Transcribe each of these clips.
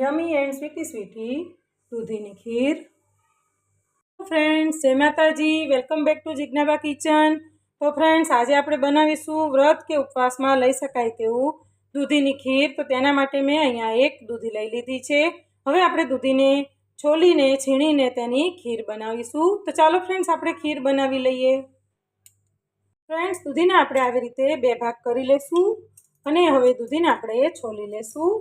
યમી and sweety sweety દૂધીની ખીર. Friends જય Mataji. Welcome back to Jignaba kitchen તો ફ્રેન્ડ્સ આજે આપણે બનાવીશું વ્રત કે ઉપવાસમાં લઈ શકાય તેવું દૂધીની ખીર. તો તેના માટે મેં અહીંયા એક દૂધી લઈ લીધી છે. હવે આપણે દૂધીને છોલીને, છીણીને તેની ખીર બનાવીશું. તો ચાલો ફ્રેન્ડ્સ આપણે ખીર બનાવી લઈએ. ફ્રેન્ડ્સ દૂધીને આપણે આવી રીતે બે ભાગ કરી લેશું અને હવે દૂધીને આપણે છોલી લેશું.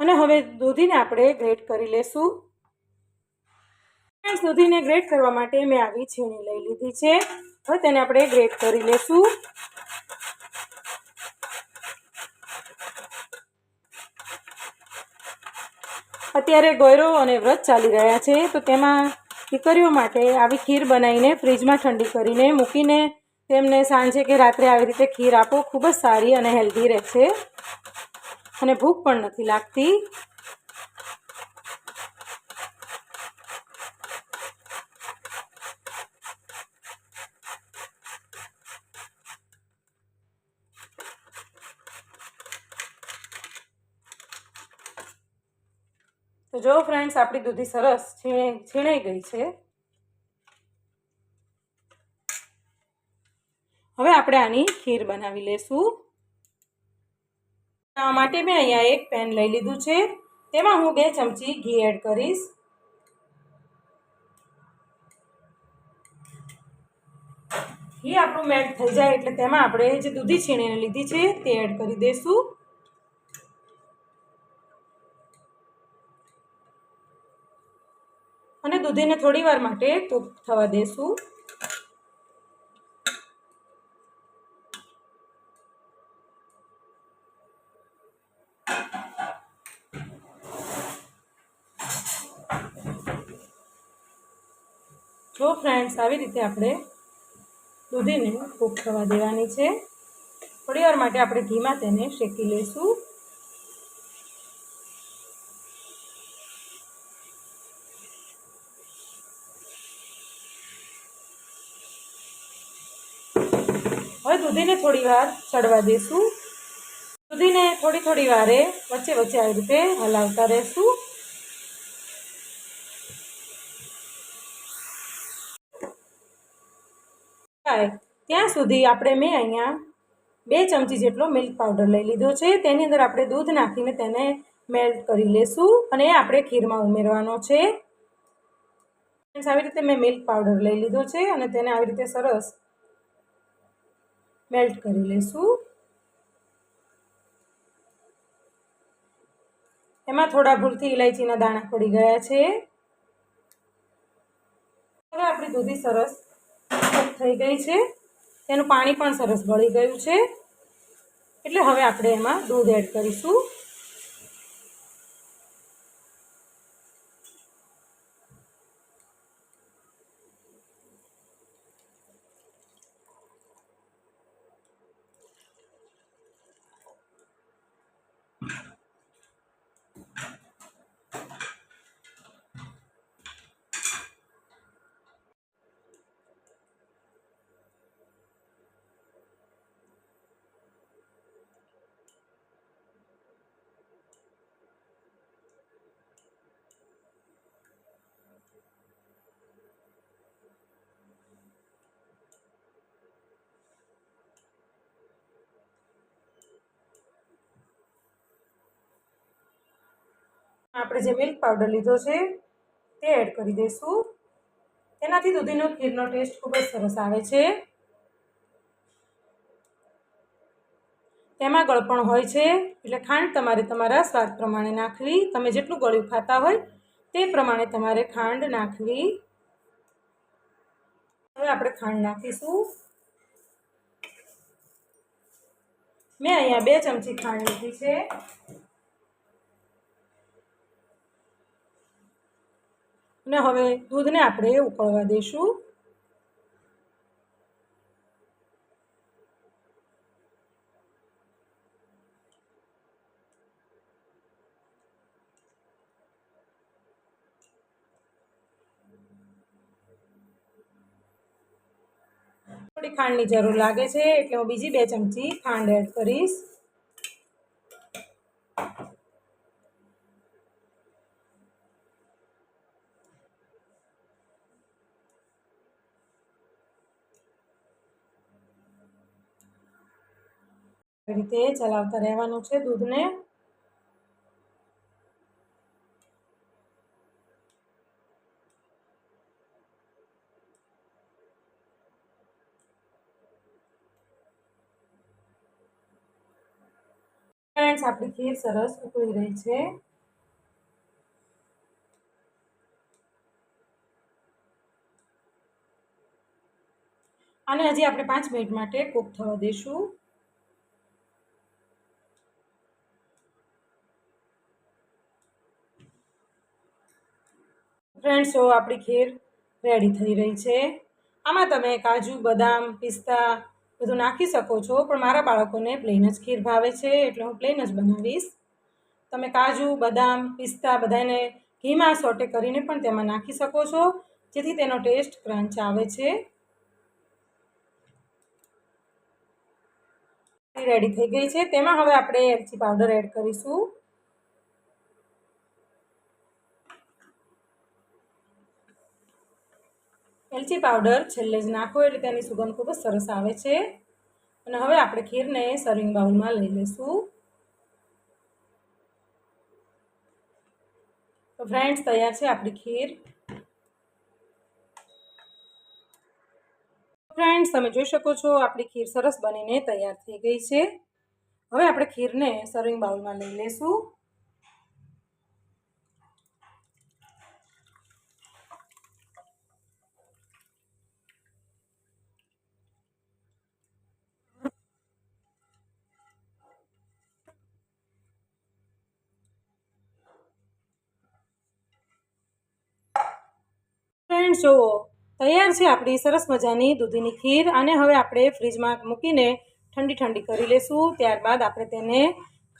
અને હવે દૂધીને આપણે ગ્રેટ કરી લેશું. દૂધીને ગ્રેટ કરવા માટે મેં આવી છીણી લઈ લીધી છે. હવે તેને આપણે ગ્રેટ કરી લેશું. અત્યારે ગોયરો અને વ્રત ચાલી રહ્યા છે. તો તેમાં દીકરીઓ માટે આવી ખીર બનાવીને ફ્રીજમાં ઠંડી કરીને મૂકીને તેમને સાંજે કે રાત્રે આવી રીતે ખીર આપો. ખૂબ જ સારી અને હેલ્ધી રહેશે અને ભૂખ પણ નથી લાગતી. તો જો ફ્રેન્ડ્સ, આપણી દૂધી સરસ છીણે છીણાઈ ગઈ છે. હવે આપણે આની ખીર બનાવી લેશું. આ માટે મેં અહીંયા એક પેન લઈ લીધું છે. તેમાં હું બે ચમચી ઘી એડ કરીશ. ઘી આપણું મેલ્ટ થઈ જાય એટલે તેમાં આપણે જે દૂધી છીણીને લીધી છે તે એડ કરી દઈશું દૂધીને થોડી વાર માટે કૂક થવા દેશું. જો ફ્રેન્ડ્સ, આવી રીતે આપણે દૂધીને કૂક થવા દેવાની છે. થોડી વાર માટે આપણે ઘીમાં તેને શેકી લઈશું હવે દૂધીને થોડી વાર ચડવા દઈશું દૂધીને થોડી થોડી વારે વચ્ચે વચ્ચે આવી રીતે હલાવતા રહેશું. ત્યાં સુધી આપણે મેં અહીંયા બે ચમચી જેટલો મિલ્ક પાવડર લઈ લીધો છે. તેની અંદર આપણે દૂધ નાખીને તેને મેલ્ટ કરી લેશું અને આપણે ખીરમાં ઉમેરવાનો છે. આવી રીતે મેં મિલ્ક પાવડર લઈ લીધો છે અને તેને આવી રીતે સરસ મેલ્ટ કરી લઈશું. એમાં થોડા ભૂલથી ઇલાયચીના દાણા પડી ગયા છે. હવે આપણી દૂધી સરસ થઈ ગઈ છે. તેનું પાણી પણ સરસ ગળી ગયું છે. એટલે હવે આપણે એમાં દૂધ એડ કરીશું. આપણે જે મિલ્ક પાવડર લીધો છે, તે એડ કરી દઈશું. તેનાથી દૂધીનો ખીરનો ટેસ્ટ ખૂબ જ સરસ આવે છે. તેમાં ગળપણ હોય છે, એટલે ખાંડ તમારે તમારા સ્વાદ પ્રમાણે નાખવી. તમે જેટલું ગળ્યું ખાતા હોય, તે પ્રમાણે તમારે ખાંડ નાખવી. હવે આપણે ખાંડ નાખીશું. મેં અહીંયા બે ચમચી ખાંડ લીધી છે. અને હવે દૂધને આપણે ઉકળવા દઈશું. થોડી ખાંડની જરૂર લાગે છે, એટલે હું બીજી બે ચમચી ખાંડ એડ કરીશ. રીતે ચલાવતા રહેવાનું છે દૂધને. ફ્રેન્ડ્સ આપણી ખીર સરસ ઉકળી રહી છે. અને હજી આપણે પાંચ મિનિટ માટે કૂક થવા દઈશું ફ્રેન્ડ્સ જો આપણી ખીર રેડી થઈ રહી છે. આમાં તમે કાજુ, બદામ, પિસ્તા બધું નાખી શકો છો, પણ મારા બાળકોને પ્લેન જ ખીર ભાવે છે, એટલે હું પ્લેન જ બનાવીશ. તમે કાજુ, બદામ, પિસ્તા બધાને ઘીમાં સોટે કરીને પણ તેમાં નાખી શકો છો, જેથી તેનો ટેસ્ટ ક્રંચ આવે છે. રેડી થઈ ગઈ છે. તેમાં હવે આપણે એલચી પાવડર એડ કરીશું. એલચી પાવડર છેલ્લે જ નાખો એટલે તેની સુગંધ ખૂબ જ સરસ આવે છે. અને હવે આપણે ખીરને સર્વિંગ બાઉલમાં લઈ લઈશું. તો ફ્રેન્ડ્સ તૈયાર છે આપણી ખીર. ફ્રેન્ડ્સ તમે જોઈ શકો છો આપણી ખીર સરસ બનીને તૈયાર થઈ ગઈ છે. હવે આપણે ખીરને સર્વિંગ બાઉલમાં લઈ લઈશું. ફ્રેન્ડ્સ, જુઓ, તૈયાર છે આપણી સરસ મજાની દૂધીની ખીર અને હવે આપણે ફ્રીજમાં મૂકીને ઠંડી ઠંડી કરી લેશું. ત્યારબાદ આપણે તેને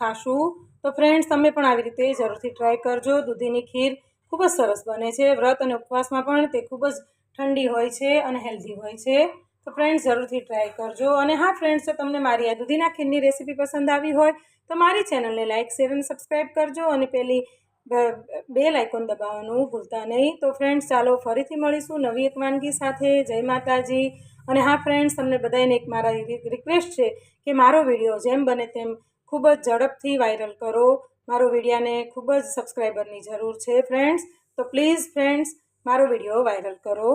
ખાશું. તો ફ્રેન્ડ્સ, તમે પણ આવી રીતે જરૂરથી ટ્રાય કરજો. દૂધીની ખીર ખૂબ જ સરસ બને છે. વ્રત અને ઉપવાસમાં પણ તે ખૂબ જ ઠંડી હોય છે અને હેલ્ધી હોય છે. તો ફ્રેન્ડ્સ, જરૂરથી ટ્રાય કરજો. અને હા, ફ્રેન્ડ્સ, જો તમને મારી આ દૂધીના ખીરની રેસીપી પસંદ આવી હોય, તો મારી ચેનલને લાઇક શેર અને સબસ્ક્રાઈબ કરજો. અને પેલી બે લાઇકોન દબાવવાનું ભૂલતા નહીં. તો ફ્રેન્ડ્સ ચાલો ફરીથી મળીશું નવી એક વાનગી સાથે. જય માતાજી. અને હા ફ્રેન્ડ્સ તમને બધાને એક મારા રિક્વેસ્ટ છે કે મારો વીડિયો જેમ બને તેમ ખૂબ જ ઝડપથી વાયરલ કરો. મારો વિડીયાને ખૂબ જ સબસ્ક્રાઈબરની જરૂર છે ફ્રેન્ડ્સ તો પ્લીઝ ફ્રેન્ડ્સ મારો વીડિયો વાયરલ કરો.